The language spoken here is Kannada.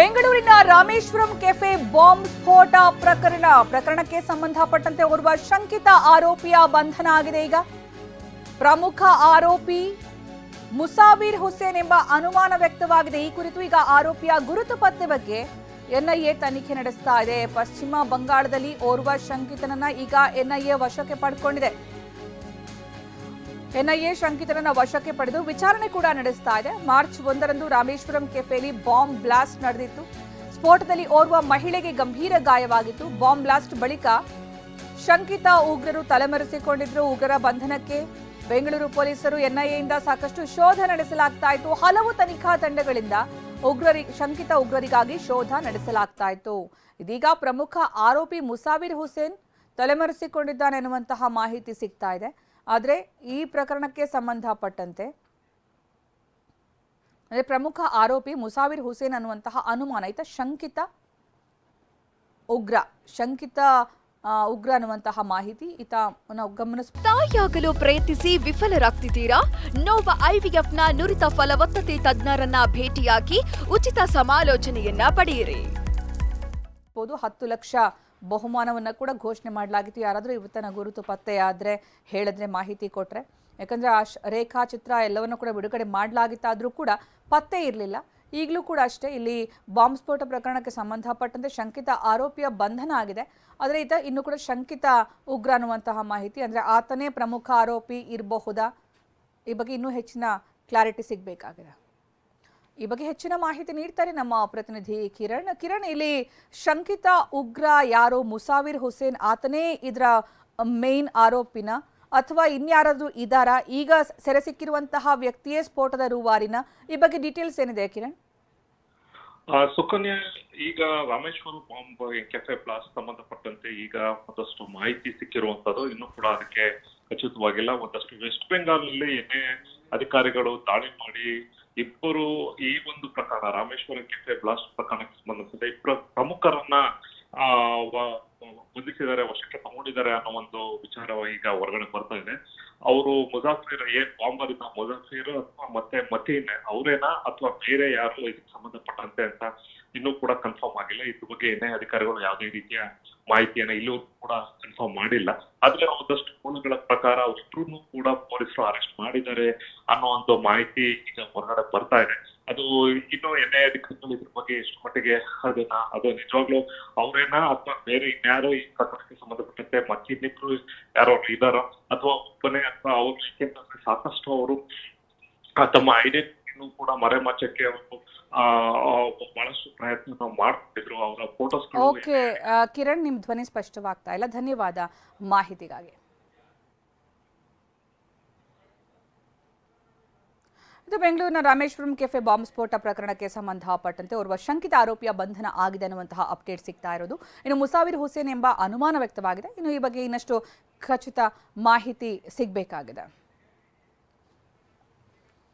ಬೆಂಗಳೂರಿನ ರಾಮೇಶ್ವರಂ ಕೆಫೆ ಬಾಂಬ್ ಸ್ಫೋಟ ಪ್ರಕರಣ. ಪ್ರಕರಣಕ್ಕೆ ಸಂಬಂಧಪಟ್ಟಂತೆ ಓರ್ವ ಶಂಕಿತ ಆರೋಪಿಯ ಬಂಧನ ಆಗಿದೆ ಈಗ. ಪ್ರಮುಖ ಆರೋಪಿ ಮುಸಾವಿರ್ ಹುಸೇನ್ ಎಂಬ ಅನುಮಾನ ವ್ಯಕ್ತವಾಗಿದೆ. ಈ ಕುರಿತು ಈಗ ಆರೋಪಿಯ ಗುರುತು ಪತ್ತೆ ಬಗ್ಗೆ ಎನ್ಐಎ ತನಿಖೆ ನಡೆಸ್ತಾ ಇದೆ. ಪಶ್ಚಿಮ ಬಂಗಾಳದಲ್ಲಿ ಓರ್ವ ಶಂಕಿತನನ್ನ ಈಗ ಎನ್ಐಎ ವಶಕ್ಕೆ ಪಡ್ಕೊಂಡಿದೆ. ಎನ್ಐಎ ಶಂಕಿತರನ್ನ ವಶಕ್ಕೆ ಪಡೆದು ವಿಚಾರಣೆ ಕೂಡ ನಡೆಸ್ತಾ ಇದೆ. ಮಾರ್ಚ್ ಒಂದರಂದು ರಾಮೇಶ್ವರಂ ಕೆಫೆಯಲ್ಲಿ ಬಾಂಬ್ ಬ್ಲಾಸ್ಟ್ ನಡೆದಿತ್ತು. ಸ್ಫೋಟದಲ್ಲಿ ಓರ್ವ ಮಹಿಳೆಗೆ ಗಂಭೀರ ಗಾಯವಾಗಿತ್ತು. ಬಾಂಬ್ ಬ್ಲಾಸ್ಟ್ ಬಳಿಕ ಶಂಕಿತ ಉಗ್ರರು ತಲೆಮರೆಸಿಕೊಂಡಿದ್ರು. ಉಗ್ರರ ಬಂಧನಕ್ಕೆ ಬೆಂಗಳೂರು ಪೊಲೀಸರು, ಎನ್ಐಎಯಿಂದ ಸಾಕಷ್ಟು ಶೋಧ ನಡೆಸಲಾಗ್ತಾ ಇತ್ತು. ಹಲವು ತನಿಖಾ ತಂಡಗಳಿಂದ ಉಗ್ರರಿ, ಶಂಕಿತ ಉಗ್ರರಿಗಾಗಿ ಶೋಧ ನಡೆಸಲಾಗ್ತಾ ಇತ್ತು. ಇದೀಗ ಪ್ರಮುಖ ಆರೋಪಿ ಮುಸಾವಿರ್ ಹುಸೇನ್ ತಲೆಮರೆಸಿಕೊಂಡಿದ್ದಾನೆ ಎನ್ನುವಂತಹ ಮಾಹಿತಿ ಸಿಗ್ತಾ ಇದೆ. ಆದರೆ ಈ ಪ್ರಕರಣಕ್ಕೆ ಸಂಬಂಧಪಟ್ಟಂತೆ ಅಂದರೆ ಪ್ರಮುಖ ಆರೋಪಿ ಮುಸಾವಿರ್ ಹುಸೇನ್ ಅನ್ನುವಂತಹ ಅನುಮಾನ ಆಯಿತಾ ಶಂಕಿತ ಉಗ್ರ ಶಂಕಿತ ಉಗ್ರ ಅನ್ನುವಂತಹ ಮಾಹಿತಿ ಈತ ನಾವು ಗಮನಿಸ್ ತಾಯಿಯಾಗಲು ಪ್ರಯತ್ನಿಸಿ ವಿಫಲರಾಗ್ತಿದ್ದೀರಾ? ನೋವ ಐವಿಎಫ್ನ ನುರಿತ ಫಲವತ್ತತೆ ತಜ್ಞರನ್ನ ಭೇಟಿಯಾಗಿ ಉಚಿತ ಸಮಾಲೋಚನೆಯನ್ನ ಪಡೆಯಿರಿ. ಹತ್ತು ಲಕ್ಷ ಬಹುಮಾನವನ್ನು ಕೂಡ ಘೋಷಣೆ ಮಾಡಲಾಗಿತ್ತು. ಯಾರಾದರೂ ಇವತ್ತನ ಗುರುತು ಪತ್ತೆ ಆದರೆ ಹೇಳಿದ್ರೆ ಮಾಹಿತಿ ಕೊಟ್ಟರೆ ಯಾಕಂದರೆ ಆ ರೇಖಾಚಿತ್ರ ಎಲ್ಲವನ್ನು ಕೂಡ ಬಿಡುಗಡೆ ಮಾಡಲಾಗಿತ್ತಾದರೂ ಕೂಡ ಪತ್ತೆ ಇರಲಿಲ್ಲ. ಈಗಲೂ ಕೂಡ ಅಷ್ಟೇ ಇಲ್ಲಿ ಬಾಂಬ್ ಸ್ಫೋಟ ಪ್ರಕರಣಕ್ಕೆ ಸಂಬಂಧಪಟ್ಟಂತೆ ಶಂಕಿತ ಆರೋಪಿಯ ಬಂಧನ ಆಗಿದೆ. ಆದರೆ ಈತ ಇನ್ನೂ ಕೂಡ ಶಂಕಿತ ಉಗ್ರ ಅನ್ನುವಂತಹ ಮಾಹಿತಿ. ಅಂದರೆ ಆತನೇ ಪ್ರಮುಖ ಆರೋಪಿ ಇರಬಹುದಾ? ಈ ಬಗ್ಗೆ ಇನ್ನೂ ಹೆಚ್ಚಿನ ಕ್ಲಾರಿಟಿ ಸಿಗಬೇಕಾಗಿದೆ. ಈ ಬಗ್ಗೆ ಹೆಚ್ಚಿನ ಮಾಹಿತಿ ನೀಡ್ತಾರೆ ನಮ್ಮ ಪ್ರತಿನಿಧಿ ಕಿರಣ್. ಕಿರಣ್, ಇಲ್ಲಿ ಶಂಕಿತ ಉಗ್ರ ಯಾರು ಮುಸಾವಿರ್ ಹುಸೇನ್ ಆತನೇ ಇದರ ಮೇನ್ ಆರೋಪಿನ ಅಥವಾ ಇನ್ಯಾರಾದ್ರೂ ಇದಾರ ಈಗ ಸೆರೆ ಸಿಕ್ಕಿರುವಂತಹ ವ್ಯಕ್ತಿಯೇ ಸ್ಫೋಟದ ರೂವಾರಿನ. ಈ ಬಗ್ಗೆ ಡೀಟೇಲ್ಸ್ ಏನಿದೆ ಕಿರಣ್? ಸುಕನ್ಯಾ, ಈಗ ರಾಮೇಶ್ವರ ಬಾಂಬ್ ಕೆಫೆ ಪ್ಲಾಸ್ ಸಂಬಂಧಪಟ್ಟಂತೆ ಈಗ ಒಂದಷ್ಟು ಮಾಹಿತಿ ಸಿಕ್ಕಿರುವಂತದ್ದು ಇನ್ನೂ ಕೂಡ ಅದಕ್ಕೆ ಖಚಿತವಾಗಿಲ್ಲ. ಒಂದಷ್ಟು ವೆಸ್ಟ್ ಬೆಂಗಾಲ್ನಲ್ಲಿ ಎಣ್ಣೆ ಅಧಿಕಾರಿಗಳು ದಾಳಿ ಮಾಡಿ ಇಬ್ಬರು ಈ ಒಂದು ಪ್ರಕರಣ ರಾಮೇಶ್ವರ ಕೆಫೆ ಬ್ಲಾಸ್ಟ್ ಪ್ರಕರಣಕ್ಕೆ ಸಂಬಂಧಿಸಿದ ಇಬ್ಬರು ಪ್ರಮುಖರನ್ನ ಆ ಬಂಧಿಸಿದ್ದಾರೆ ವಶಕ್ಕೆ ತಗೊಂಡಿದ್ದಾರೆ ಅನ್ನೋ ಒಂದು ವಿಚಾರ ಈಗ ಹೊರಗಡೆ ಬರ್ತಾ ಇದೆ. ಅವರು ಮುಜಾಫಿರ್ ಏನ್ ಬಾಂಬರ್ ಇದ್ದ ಮುಜಾಫಿರ್ ಅಥವಾ ಮತ್ತೆ ಮತೀನ್, ಅವರೇನಾ ಅಥವಾ ಬೇರೆ ಯಾರು ಇದಕ್ಕೆ ಸಂಬಂಧಪಟ್ಟಂತೆ ಅಂತ ಇನ್ನೂ ಕೂಡ ಕನ್ಫರ್ಮ್ ಆಗಿಲ್ಲ. ಇದ್ರ ಬಗ್ಗೆ ಏನೇ ಅಧಿಕಾರಿಗಳು ಯಾವುದೇ ರೀತಿಯ ಮಾಹಿತಿಯನ್ನ ಇಲ್ಲೂ ಕೂಡ ಕನ್ಫರ್ಮ್ ಮಾಡಿಲ್ಲ. ಆದ್ರೆ ಒಂದಷ್ಟು ಮೂಲಗಳ ಪ್ರಕಾರ ಅವರಿಬ್ರು ಕೂಡ ಪೊಲೀಸರು ಅರೆಸ್ಟ್ ಮಾಡಿದ್ದಾರೆ ಅನ್ನೋ ಒಂದು ಮಾಹಿತಿ ಈಗ ಹೊರಗಡೆ ಬರ್ತಾ ಇದೆ. ಅದು ಇನ್ನು ಎಣ್ಣೆ ಅಧಿಕಾರಿಗಳು ಇದ್ರ ಬಗ್ಗೆ ಎಷ್ಟು ಮಟ್ಟಿಗೆ ಅದನ್ನ, ಅದು ನಿಜವಾಗ್ಲೂ ಅವ್ರೇನ ಅಥವಾ ಬೇರೆ ಇನ್ಯಾರೋ ಈ ಪ್ರಕರಣಕ್ಕೆ ಸಂಬಂಧಪಟ್ಟಂತೆ ಮತ್ತಿನ್ನಿಬ್ರು ಯಾರೋ ಇದಾರೋ ಅಥವಾ ಒಬ್ಬನೇ ಅಥವಾ ಅವ್ರ ಸಾಕಷ್ಟು ಅವರು ತಮ್ಮ ಐಡೆಂಟಿಟಿನೂ ಕೂಡ ಮರೆಮಾಚಕ್ಕೆ ಅವರು ಬಹಳಷ್ಟು ಪ್ರಯತ್ನ ಮಾಡ್ತಿದ್ರು. ಅವರ ಫೋಟೋಸ್ ಓಕೆ ಕಿರಣ್, ನಿಮ್ ಧ್ವನಿ ಸ್ಪಷ್ಟವಾಗ್ತಾ ಇಲ್ಲ. ಧನ್ಯವಾದ ಮಾಹಿತಿಗಾಗಿ. ಇದು ಬೆಂಗಳೂರಿನ ರಾಮೇಶ್ವರಂ ಕೆಫೆ ಬಾಂಬ್ ಸ್ಫೋಟ ಪ್ರಕರಣಕ್ಕೆ ಸಂಬಂಧಪಟ್ಟಂತೆ ಓರ್ವ ಶಂಕಿತ ಆರೋಪಿಯ ಬಂಧನ ಆಗಿದೆ ಅನ್ನುವಂತಹ ಅಪ್ಡೇಟ್ ಸಿಗ್ತಾ ಇರೋದು. ಇನ್ನು ಮುಸಾವಿರ್ ಹುಸೇನ್ ಎಂಬ ಅನುಮಾನ ವ್ಯಕ್ತವಾಗಿದೆ. ಇನ್ನು ಈ ಬಗ್ಗೆ ಇನ್ನಷ್ಟು ಖಚಿತ ಮಾಹಿತಿ ಸಿಗಬೇಕಾಗಿದೆ.